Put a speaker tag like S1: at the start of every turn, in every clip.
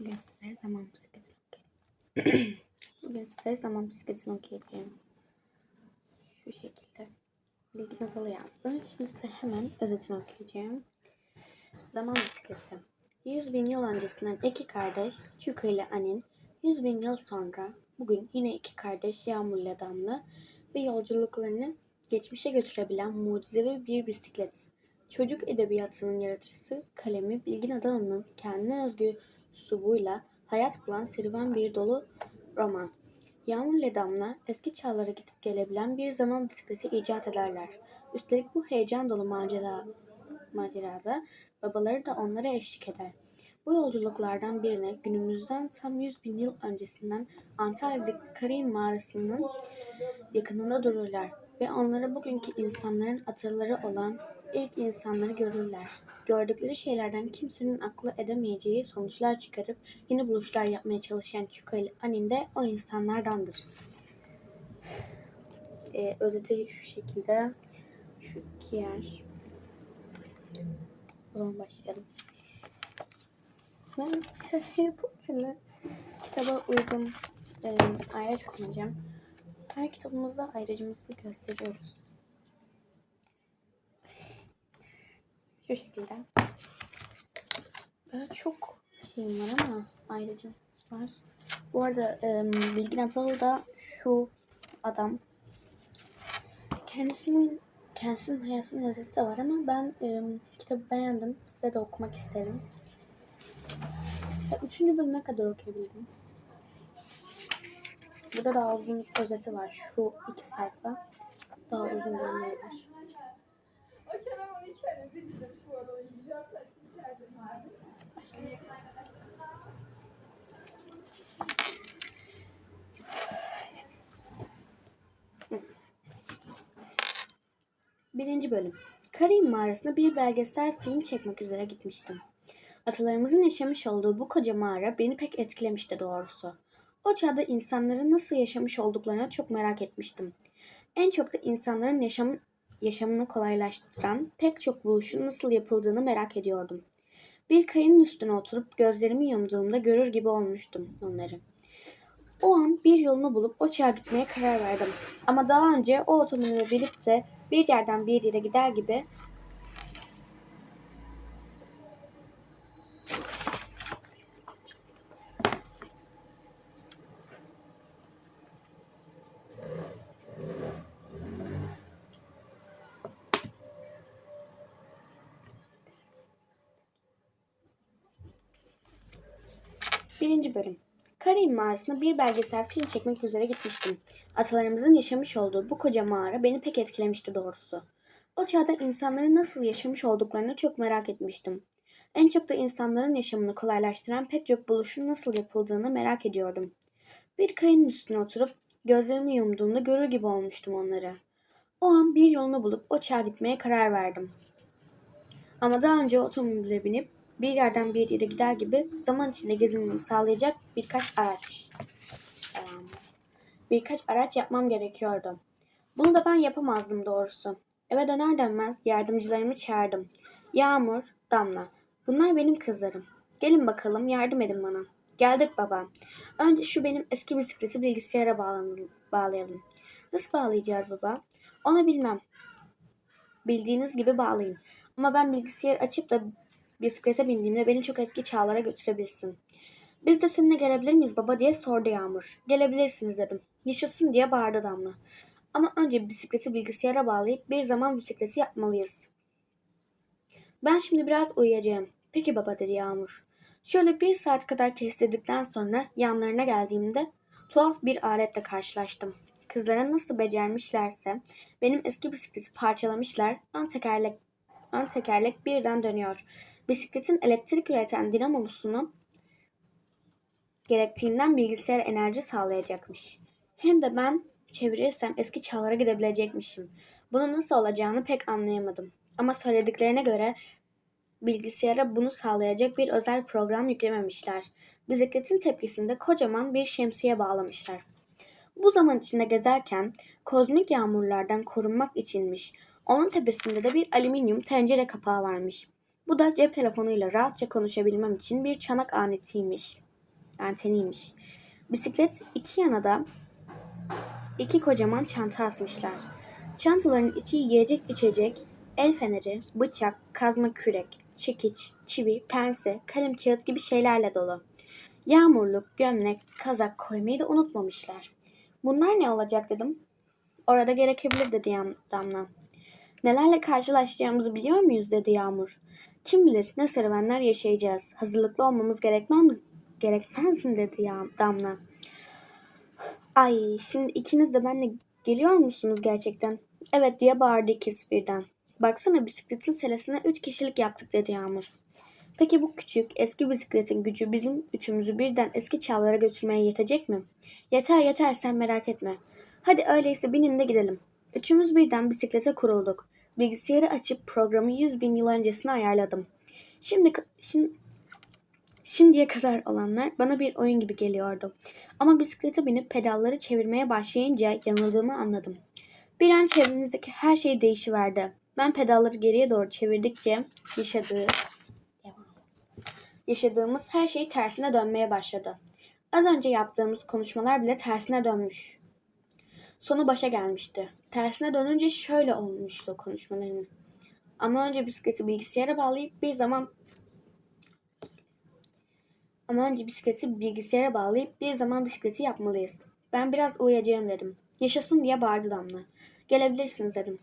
S1: Bugün sizlere zaman bisikletini okuyacağım. Bugün sizlere zaman bisikletini okuyacağım. Şu şekilde. Bilgi Natalı yazdı. Şimdi size hemen özetini okuyacağım. Zaman bisikleti. 100 bin yıl öncesinden iki kardeş Çuka ile Anin 100 bin yıl sonra bugün yine iki kardeş Yağmur ile Damla ve yolculuklarını geçmişe götürebilen mucizevi bir bisiklet. Çocuk edebiyatının yaratıcısı kalemi Bilgin Adalı'nın kendine özgü üslubuyla hayat bulan serüven bir dolu roman. Yağmur ile Damla eski çağlara gidip gelebilen bir zaman bisikleti icat ederler. Üstelik bu heyecan dolu macera, macerada babaları da onlara eşlik eder. Bu yolculuklardan birine günümüzden tam 100 bin yıl öncesinden Antalya'daki Karin mağarasının yakınında dururlar ve onlara bugünkü insanların ataları olan ilk insanları görürler. Gördükleri şeylerden kimsenin aklı edemeyeceği sonuçlar çıkarıp yeni buluşlar yapmaya çalışan Çuka ile Anin de o insanlardandır. Ee, özeti şu şekilde. Şu iki yer. O zaman başlayalım. Ben Harry Potter'lı kitaba uygun e, ayraç kullanacağım. Her kitabımızda ayracımızı gösteriyoruz. Şu şekilde. Böyle çok şeyim var ama ayracım var. Bu arada e, Bilgin Atalı da şu adam. Kendisinin kendisinin hayatının özeti de var ama ben e, kitabı beğendim. Size de okumak isterim. Üçüncü bölüme kadar okuyabildim. Burada daha uzun özeti var. Şu iki sayfa. Daha uzun bölümleri var. Birinci bölüm. Karin mağarasına bir belgesel film çekmek üzere gitmiştim. Atalarımızın yaşamış olduğu bu koca mağara beni pek etkilemişti doğrusu. O çağda insanların nasıl yaşamış olduklarına çok merak etmiştim. En çok da insanların yaşam, yaşamını kolaylaştıran pek çok buluşun nasıl yapıldığını merak ediyordum. Bir kayının üstüne oturup gözlerimi yumduğumda görür gibi olmuştum onları. O an bir yolunu bulup o çağa gitmeye karar verdim. Ama daha önce o otomobile binip de bir yerden bir yere gider gibi Birinci bölüm. Karin mağarasına bir belgesel film çekmek üzere gitmiştim. Atalarımızın yaşamış olduğu bu koca mağara beni pek etkilemişti doğrusu. O çağda insanların nasıl yaşamış olduklarını çok merak etmiştim. En çok da insanların yaşamını kolaylaştıran pek çok buluşun nasıl yapıldığını merak ediyordum. Bir kayanın üstüne oturup gözlerimi yumduğumda görür gibi olmuştum onları. O an bir yolunu bulup o çağa gitmeye karar verdim. Ama daha önce otomobile binip bir yerden bir yere gider gibi zaman içinde gezinmemi sağlayacak birkaç araç. Birkaç araç yapmam gerekiyordu. Bunu da ben yapamazdım doğrusu. Eve döner dönmez yardımcılarımı çağırdım. Yağmur, Damla. Bunlar benim kızlarım. Gelin bakalım yardım edin bana. Geldik baba. Önce şu benim eski bisikleti bilgisayara bağlayalım. Nasıl bağlayacağız baba? Onu bilmem. Bildiğiniz gibi bağlayın. Ama ben bilgisayar açıp da bisiklete bindiğimde beni çok eski çağlara götürebilsin. Biz de seninle gelebilir miyiz baba diye sordu Yağmur. Gelebilirsiniz dedim. Yaşasın diye bağırdı Damla. Ama önce bisikleti bilgisayara bağlayıp bir zaman bisikleti yapmalıyız. Ben şimdi biraz uyuyacağım. Peki baba dedi Yağmur. Şöyle bir saat kadar kestirdikten sonra yanlarına geldiğimde tuhaf bir aletle karşılaştım. Kızlara nasıl becermişlerse benim eski bisikleti parçalamışlar. Ön tekerlek, ön tekerlek birden dönüyor. Bisikletin elektrik üreten dinamosunu gerektiğinden bilgisayar enerji sağlayacakmış. Hem de ben çevirirsem eski çağlara gidebilecekmişim. Bunun nasıl olacağını pek anlayamadım. Ama söylediklerine göre bilgisayara bunu sağlayacak bir özel program yüklememişler. Bisikletin tepkisinde kocaman bir şemsiye bağlamışlar. Bu zaman içinde gezerken kozmik yağmurlardan korunmak içinmiş. Onun tepesinde de bir alüminyum tencere kapağı varmış. Bu da cep telefonuyla rahatça konuşabilmem için bir çanak aletiymiş. Anteniymiş. Bisiklet iki yana da iki kocaman çanta asmışlar. Çantaların içi yiyecek içecek, el feneri, bıçak, kazma kürek, çekiç, çivi, pense, kalem kağıt gibi şeylerle dolu. Yağmurluk, gömlek, kazak koymayı da unutmamışlar. Bunlar ne olacak dedim. Orada gerekebilir dedi Damla. Nelerle karşılaşacağımızı biliyor muyuz dedi Yağmur. Kim bilir ne serüvenler yaşayacağız. Hazırlıklı olmamız gerekmez, gerekmez mi dedi ya Damla. Ay şimdi ikiniz de benimle geliyor musunuz gerçekten? Evet diye bağırdı ikisi birden. Baksana bisikletin selesine üç kişilik yaptık dedi Yağmur. Peki bu küçük eski bisikletin gücü bizim üçümüzü birden eski çağlara götürmeye yetecek mi? Yeter yeter sen merak etme. Hadi öyleyse binin de gidelim. Üçümüz birden bisiklete kurulduk. Bilgisayarı açıp programı 100 bin yıl öncesine ayarladım. Şimdi, şimdi Şimdiye kadar olanlar bana bir oyun gibi geliyordu. Ama bisiklete binip pedalları çevirmeye başlayınca yanıldığımı anladım. Bir an çevrenizdeki her şey değişiverdi. Ben pedalları geriye doğru çevirdikçe yaşadığı, yaşadığımız her şey tersine dönmeye başladı. Az önce yaptığımız konuşmalar bile tersine dönmüş. Sonu başa gelmişti. Tersine dönünce şöyle olmuştu konuşmalarımız. Ama önce bisikleti bilgisayara bağlayıp bir zaman ama önce bisikleti bilgisayara bağlayıp bir zaman bisikleti yapmalıyız. Ben biraz uyuyacağım dedim. Yaşasın diye bağırdı Damla. Gelebilirsiniz dedim.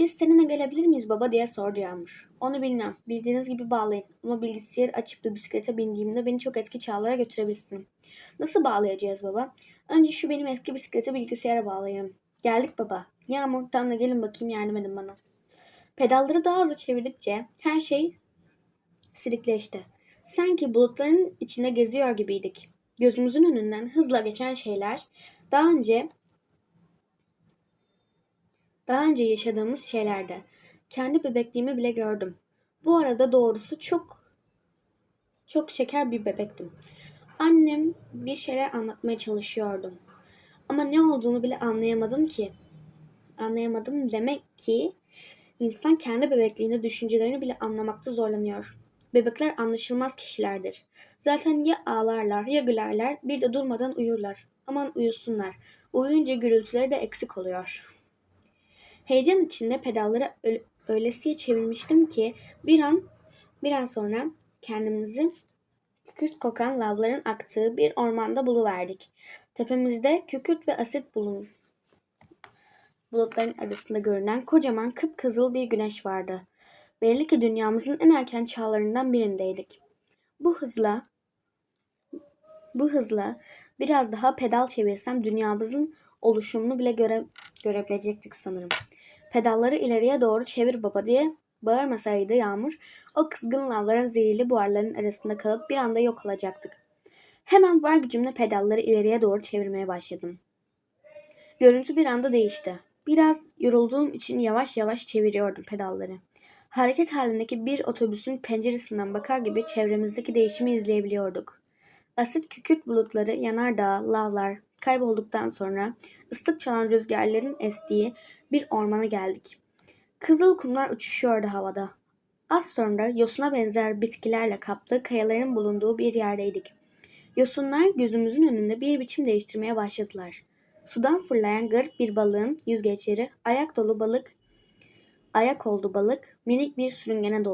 S1: Biz seninle gelebilir miyiz baba diye sordu Yağmur. Onu bilmem. Bildiğiniz gibi bağlayın. Ama bilgisayarı açıp da bisiklete bindiğimde beni çok eski çağlara götürebilsin. Nasıl bağlayacağız baba? Önce şu benim eski bisikleti bilgisayara bağlayalım. Geldik baba. Yağmur, Damla gelin bakayım yardım edin bana. Pedalları daha hızlı çevirdikçe her şey silikleşti. Sanki bulutların içinde geziyor gibiydik. Gözümüzün önünden hızla geçen şeyler daha önce daha önce yaşadığımız şeylerdi. Kendi bebekliğimi bile gördüm. Bu arada doğrusu çok çok şeker bir bebektim. Annem bir şeyler anlatmaya çalışıyordum. Ama ne olduğunu bile anlayamadım ki. Anlayamadım demek ki insan kendi bebekliğini, düşüncelerini bile anlamakta zorlanıyor. Bebekler anlaşılmaz kişilerdir. Zaten ya ağlarlar ya gülerler bir de durmadan uyurlar. Aman uyusunlar. Uyuyunca gürültüleri de eksik oluyor. Heyecan içinde pedalları öyle, öylesiye çevirmiştim ki bir an bir an sonra kendimizi kükürt kokan lavların aktığı bir ormanda buluverdik. Tepemizde kükürt ve asit bulun. Bulutların arasında görünen kocaman kıpkızıl bir güneş vardı. Belli ki dünyamızın en erken çağlarından birindeydik. Bu hızla bu hızla biraz daha pedal çevirsem dünyamızın oluşumunu bile göre, görebilecektik sanırım. Pedalları ileriye doğru çevir baba diye bağırmasaydı Yağmur, o kızgın lavların zehirli buharların arasında kalıp bir anda yok olacaktık. Hemen var gücümle pedalları ileriye doğru çevirmeye başladım. Görüntü bir anda değişti. Biraz yorulduğum için yavaş yavaş çeviriyordum pedalları. Hareket halindeki bir otobüsün penceresinden bakar gibi çevremizdeki değişimi izleyebiliyorduk. Asit kükürt bulutları, yanardağ, lavlar kaybolduktan sonra ıslık çalan rüzgarların estiği bir ormana geldik. Kızıl kumlar uçuşuyordu havada. Az sonra yosuna benzer bitkilerle kaplı kayaların bulunduğu bir yerdeydik. Yosunlar gözümüzün önünde bir biçim değiştirmeye başladılar. Sudan fırlayan garip bir balığın yüzgeçleri ayak dolu balık ayak oldu balık minik bir sürüngene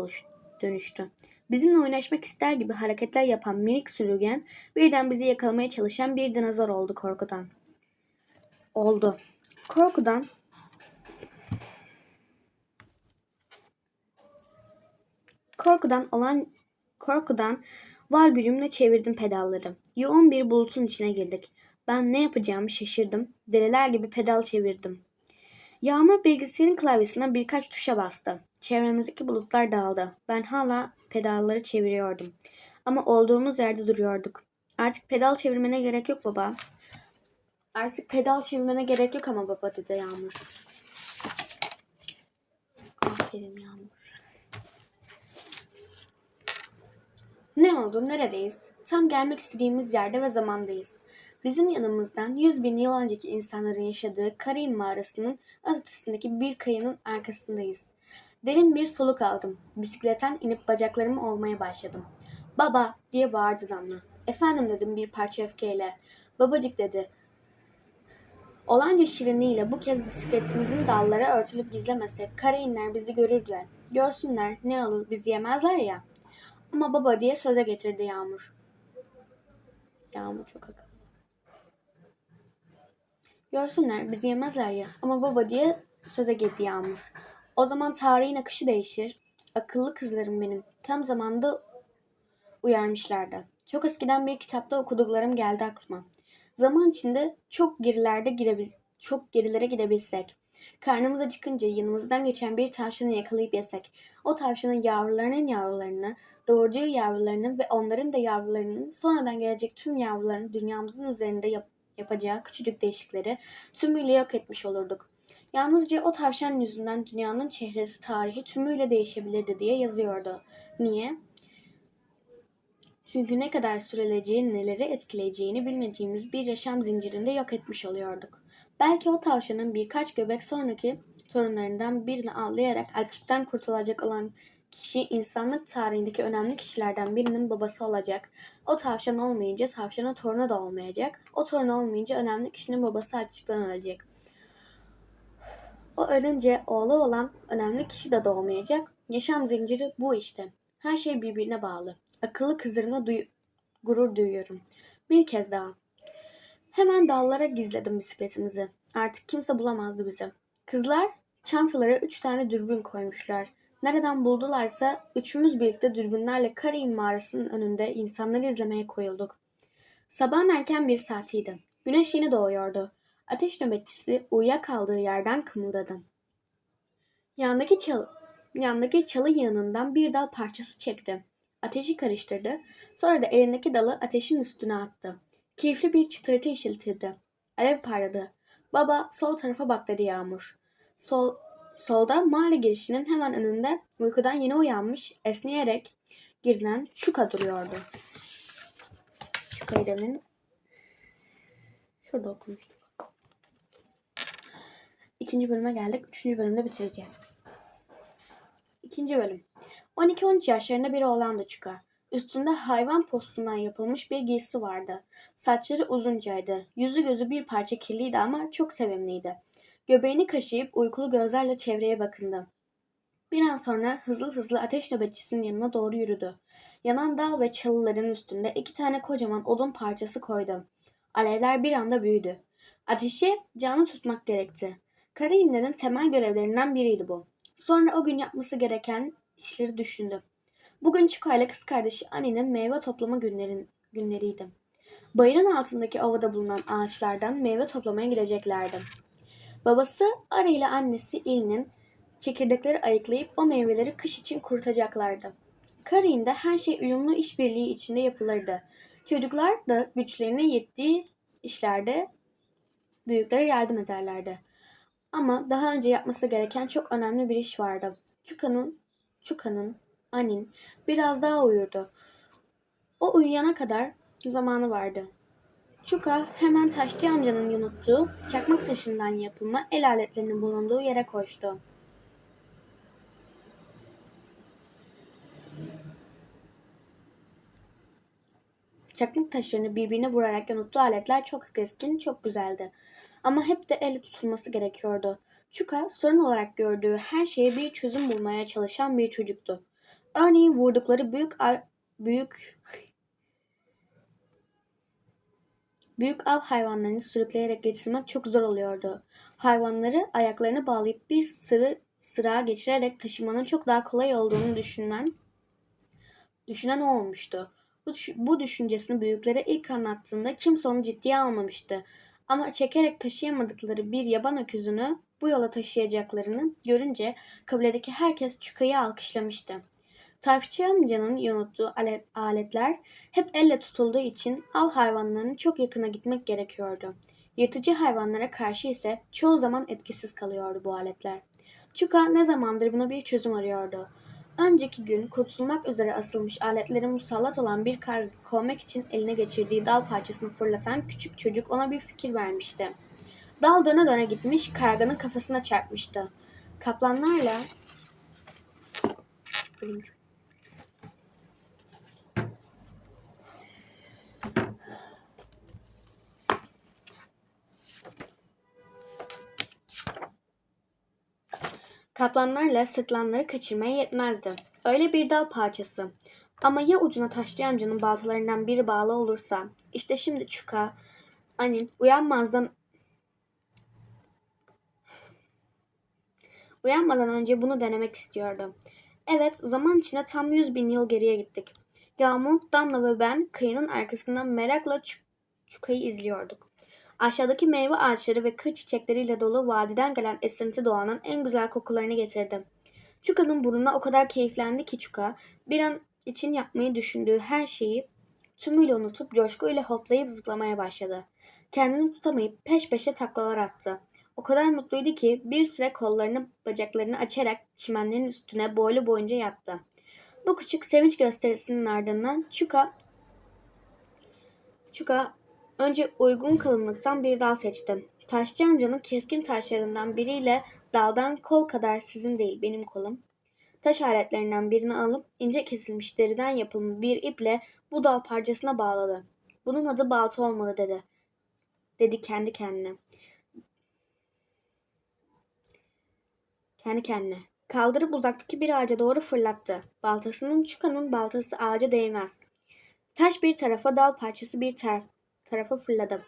S1: dönüştü. Bizimle oynaşmak ister gibi hareketler yapan minik sürüngen birden bizi yakalamaya çalışan bir dinozor oldu korkudan. Oldu. Korkudan korkudan olan korkudan var gücümle çevirdim pedalları. Yoğun bir bulutun içine girdik. Ben ne yapacağımı şaşırdım. Deliler gibi pedal çevirdim. Yağmur bilgisayarın klavyesinden birkaç tuşa bastı. Çevremizdeki bulutlar dağıldı. Ben hala pedalları çeviriyordum. Ama olduğumuz yerde duruyorduk. Artık pedal çevirmene gerek yok baba. Artık pedal çevirmene gerek yok ama baba dedi Yağmur. Aferin Yağmur. Ne oldu? Neredeyiz? Tam gelmek istediğimiz yerde ve zamandayız. Bizim yanımızdan 100 bin yıl önceki insanların yaşadığı Karin mağarasının ötesindeki bir kayanın arkasındayız. Derin bir soluk aldım. Bisikletten inip bacaklarımı olmaya başladım. Baba diye bağırdı Damla. Efendim dedim bir parça öfkeyle. Babacık dedi. Olanca şirinliğiyle bu kez bisikletimizin dallara örtülüp gizlemesek kara inler bizi görürler. Görsünler ne olur bizi yemezler ya. Ama baba diye söze getirdi Yağmur. Yağmur çok akıllı. Görsünler bizi yemezler ya. Ama baba diye söze girdi Yağmur. O zaman tarihin akışı değişir. Akıllı kızlarım benim. Tam zamanda uyarmışlardı. Çok eskiden bir kitapta okuduklarım geldi aklıma. Zaman içinde çok gerilerde girebil çok gerilere gidebilsek. Karnımız acıkınca yanımızdan geçen bir tavşanı yakalayıp yesek. O tavşanın yavrularının yavrularını, doğuracağı yavrularının ve onların da yavrularının sonradan gelecek tüm yavruların dünyamızın üzerinde yap- yapacağı küçücük değişikleri tümüyle yok etmiş olurduk. Yalnızca o tavşan yüzünden dünyanın çehresi tarihi tümüyle değişebilirdi diye yazıyordu. Niye? Çünkü ne kadar süreleceği, neleri etkileyeceğini bilmediğimiz bir yaşam zincirinde yok etmiş oluyorduk. Belki o tavşanın birkaç göbek sonraki torunlarından birini avlayarak açlıktan kurtulacak olan kişi insanlık tarihindeki önemli kişilerden birinin babası olacak. O tavşan olmayınca tavşanın torunu da olmayacak. O torun olmayınca önemli kişinin babası açlıktan ölecek. O ölünce oğlu olan önemli kişi de doğmayacak. Yaşam zinciri bu işte. Her şey birbirine bağlı. Akıllı kızlarımla duy- gurur duyuyorum. Bir kez daha. Hemen dallara gizledim bisikletimizi. Artık kimse bulamazdı bizi. Kızlar çantalara üç tane dürbün koymuşlar. Nereden buldularsa üçümüz birlikte dürbünlerle Karin mağarasının önünde insanları izlemeye koyulduk. Sabahın erken bir saatiydi. Güneş yeni doğuyordu. Ateş nöbetçisi uyuyakaldığı yerden kımıldadı. Yandaki çalı, yandaki çalı yığınından bir dal parçası çekti. Ateşi karıştırdı. Sonra da elindeki dalı ateşin üstüne attı. Keyifli bir çıtırtı işiltirdi. Alev parladı. Baba sol tarafa bak dedi Yağmur. Sol, solda mağara girişinin hemen önünde uykudan yeni uyanmış, esneyerek girilen Çuka duruyordu. Çuka'yı demin şurada okumuştuk. İkinci bölüme geldik. Üçüncü bölümde bitireceğiz. İkinci bölüm. 12-13 yaşlarında bir oğlandı Çuka. Üstünde hayvan postundan yapılmış bir giysi vardı. Saçları uzuncaydı. Yüzü gözü bir parça kirliydi ama çok sevimliydi. Göbeğini kaşıyıp uykulu gözlerle çevreye bakındı. Bir an sonra hızlı hızlı ateş nöbetçisinin yanına doğru yürüdü. Yanan dal ve çalıların üstünde iki tane kocaman odun parçası koydu. Alevler bir anda büyüdü. Ateşi canlı tutmak gerekti. Karayinlerin temel görevlerinden biriydi bu. Sonra o gün yapması gereken işleri düşündü. Bugün Çuka ile kız kardeşi Ani'nin meyve toplama günlerin, günleriydi. Bayırın altındaki ovada bulunan ağaçlardan meyve toplamaya gideceklerdi. Babası Ari ile annesi İl'nin çekirdekleri ayıklayıp o meyveleri kış için kurutacaklardı. Karin'de her şey uyumlu işbirliği içinde yapılırdı. Çocuklar da güçlerine yettiği işlerde büyüklere yardım ederlerdi. Ama daha önce yapması gereken çok önemli bir iş vardı. Çuka'nın, Çuka'nın, Anin biraz daha uyurdu. O uyuyana kadar zamanı vardı. Çuka hemen taşçı amcanın yunuttuğu çakmak taşından yapılma el aletlerinin bulunduğu yere koştu. Çakmak taşlarını birbirine vurarak yunuttuğu aletler çok keskin, çok güzeldi. Ama hep de elle tutulması gerekiyordu. Çuka sorun olarak gördüğü her şeye bir çözüm bulmaya çalışan bir çocuktu. Örneğin vurdukları büyük büyük büyük av hayvanlarını sürükleyerek getirmek çok zor oluyordu. Hayvanları ayaklarını bağlayıp bir sırı sırağa geçirerek taşımanın çok daha kolay olduğunu düşünen düşünen o olmuştu. Bu, bu düşüncesini büyüklere ilk anlattığında kimse onu ciddiye almamıştı. Ama çekerek taşıyamadıkları bir yaban öküzünü bu yola taşıyacaklarını görünce kabiledeki herkes Çuka'yı alkışlamıştı. Tarifçi amcanın alet, aletler hep elle tutulduğu için av hayvanlarının çok yakına gitmek gerekiyordu. Yırtıcı hayvanlara karşı ise çoğu zaman etkisiz kalıyordu bu aletler. Çuka ne zamandır buna bir çözüm arıyordu. Önceki gün kurtulmak üzere asılmış aletleri musallat olan bir karga kovmak için eline geçirdiği dal parçasını fırlatan küçük çocuk ona bir fikir vermişti. Dal döne döne gitmiş, karganın kafasına çarpmıştı. Kaplanlarla Ölümcül. Kaplanlarla sırtlanları kaçırmaya yetmezdi. Öyle bir dal parçası. Ama ya ucuna taşçı amcanın baltalarından biri bağlı olursa? İşte şimdi Çuka, Anin uyanmazdan Uyanmadan önce bunu denemek istiyordu. Evet, zaman içinde tam 100 bin yıl geriye gittik. Yağmur, Damla ve ben kıyının arkasından merakla Çuk- Çuka'yı izliyorduk. Aşağıdaki meyve ağaçları ve kır çiçekleriyle dolu vadiden gelen esinti doğanın en güzel kokularını getirdi. Çuka'nın burnuna o kadar keyiflendi ki Çuka, bir an için yapmayı düşündüğü her şeyi tümüyle unutup coşkuyla hoplayıp zıplamaya başladı. Kendini tutamayıp peş peşe taklalar attı. O kadar mutluydu ki bir süre kollarını bacaklarını açarak çimenlerin üstüne boylu boyunca yattı. Bu küçük sevinç gösterisinin ardından Çuka Çuka önce uygun kalınlıktan bir dal seçti. Taşçı amcanın keskin taşlarından biriyle daldan kol kadar sizin değil benim kolum. Taş aletlerinden birini alıp ince kesilmiş deriden yapılmış bir iple bu dal parçasına bağladı. Bunun adı balta olmalı dedi. Dedi kendi kendine. Kendi kendine. Kaldırıp uzaktaki bir ağaca doğru fırlattı. Baltasının çukanın baltası ağaca değmez. Taş bir tarafa, dal parçası bir taraf, tarafa fırladı.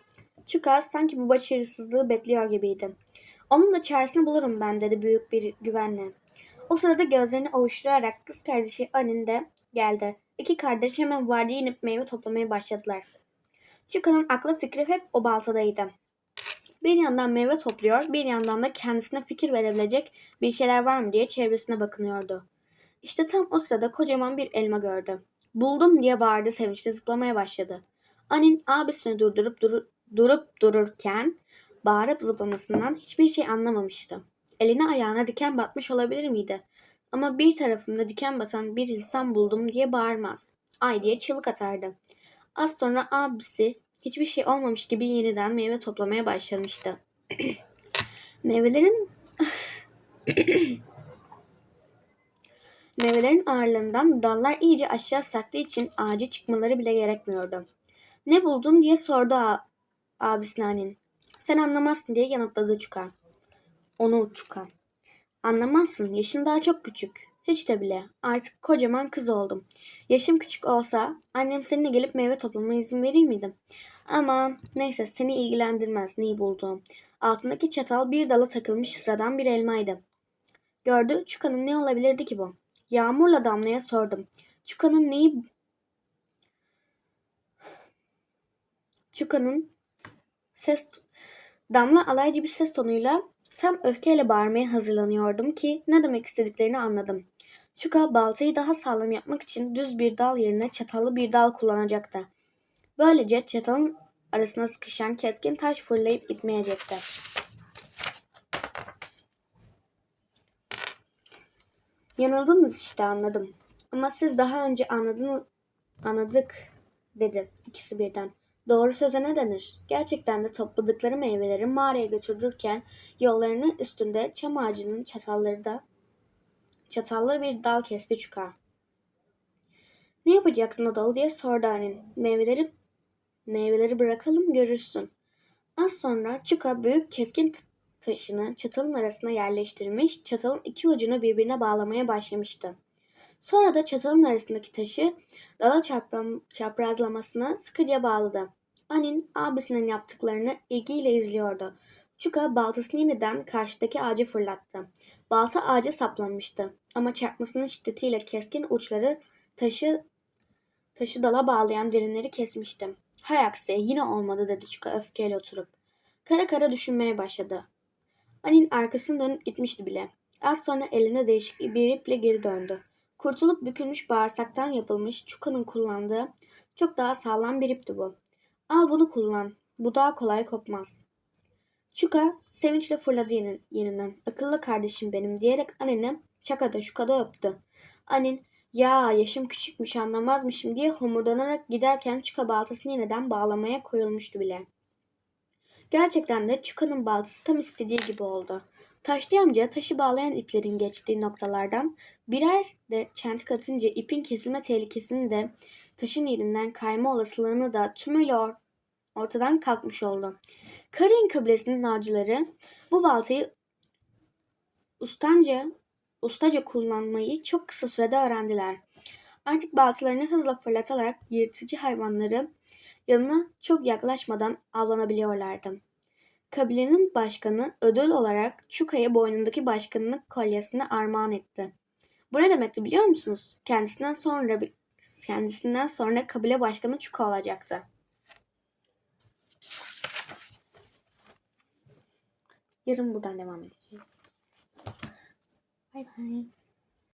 S1: Çuka sanki bu başarısızlığı bekliyor gibiydi. Onun da çaresini bulurum ben dedi büyük bir güvenle. O sırada gözlerini ovuşturarak kız kardeşi Anin de geldi. İki kardeş hemen vadiye inip meyve toplamaya başladılar. Çuka'nın aklı fikri hep o baltadaydı. Bir yandan meyve topluyor, bir yandan da kendisine fikir verebilecek bir şeyler var mı diye çevresine bakınıyordu. İşte tam o sırada kocaman bir elma gördü. Buldum diye bağırdı sevinçle zıplamaya başladı. Anin abisini durdurup duru- durup dururken bağırıp zıplamasından hiçbir şey anlamamıştı. Eline ayağına diken batmış olabilir miydi? Ama bir tarafımda diken batan bir insan buldum diye bağırmaz. Ay diye çığlık atardı. Az sonra abisi hiçbir şey olmamış gibi yeniden meyve toplamaya başlamıştı. Meyvelerin Meyvelerin ağırlığından dallar iyice aşağı sarktığı için ağaca çıkmaları bile gerekmiyordu. Ne buldun diye sordu abisine Anin. Sen anlamazsın diye yanıtladı Çuka. Onu Çuka. Anlamazsın, yaşın daha çok küçük. Hiç de bile. Artık kocaman kız oldum. Yaşım küçük olsa annem seninle gelip meyve toplamama izin verir miydim? Aman neyse seni ilgilendirmez neyi bulduğum. Altındaki çatal bir dala takılmış sıradan bir elmaydı. Gördü Çuka'nın ne olabilirdi ki bu? Yağmurla Damla'ya sordum. Çuka'nın neyi... Çuka'nın ses... Damla alaycı bir ses tonuyla tam öfkeyle bağırmaya hazırlanıyordum ki ne demek istediklerini anladım. Çuka baltayı daha sağlam yapmak için düz bir dal yerine çatallı bir dal kullanacaktı. Böylece çatalın arasına sıkışan keskin taş fırlayıp itmeyecekti. Yanıldınız işte anladım. Ama siz daha önce anladınız, anladık dedi ikisi birden. Doğru söze ne denir? Gerçekten de topladıkları meyveleri mağaraya götürürken yollarının üstünde çam ağacının çatalları da çatallı bir dal kesti çuka. Ne yapacaksın o dalı diye sordu Anin. Meyveleri meyveleri bırakalım görürsün. Az sonra Çuka büyük keskin taşını çatalın arasına yerleştirmiş, çatalın iki ucunu birbirine bağlamaya başlamıştı. Sonra da çatalın arasındaki taşı dala çapram, çaprazlamasına sıkıca bağladı. Anin abisinin yaptıklarını ilgiyle izliyordu. Çuka baltasını yeniden karşıdaki ağaca fırlattı. Balta ağaca saplanmıştı ama çarpmasının şiddetiyle keskin uçları taşı taşı dala bağlayan derinleri kesmişti. Hay aksi yine olmadı dedi Çuka öfkeyle oturup. Kara kara düşünmeye başladı. Anin arkasını dönüp gitmişti bile. Az sonra eline değişik bir iple geri döndü. Kurtulup bükülmüş bağırsaktan yapılmış Çuka'nın kullandığı çok daha sağlam bir ipti bu. Al bunu kullan. Bu daha kolay kopmaz. Çuka sevinçle fırladı yeniden. Akıllı kardeşim benim diyerek anneni şakada şukada öptü. Anin ya yaşım küçükmüş anlamazmışım diye homurdanarak giderken Çuka baltasını yeniden bağlamaya koyulmuştu bile. Gerçekten de Çuka'nın baltası tam istediği gibi oldu. Taşlı amca taşı bağlayan iplerin geçtiği noktalardan birer de çentik atınca ipin kesilme tehlikesini de taşın yerinden kayma olasılığını da tümüyle or- ortadan kalkmış oldu. Karin kıblesinin avcıları bu baltayı ustanca ustaca kullanmayı çok kısa sürede öğrendiler. Artık baltalarını hızla fırlatarak yırtıcı hayvanları yanına çok yaklaşmadan avlanabiliyorlardı. Kabilenin başkanı ödül olarak Çuka'ya boynundaki başkanlık kolyesini armağan etti. Bu ne demekti biliyor musunuz? Kendisinden sonra kendisinden sonra kabile başkanı Çuka olacaktı. Yarın buradan devam edeceğiz. Bay bay.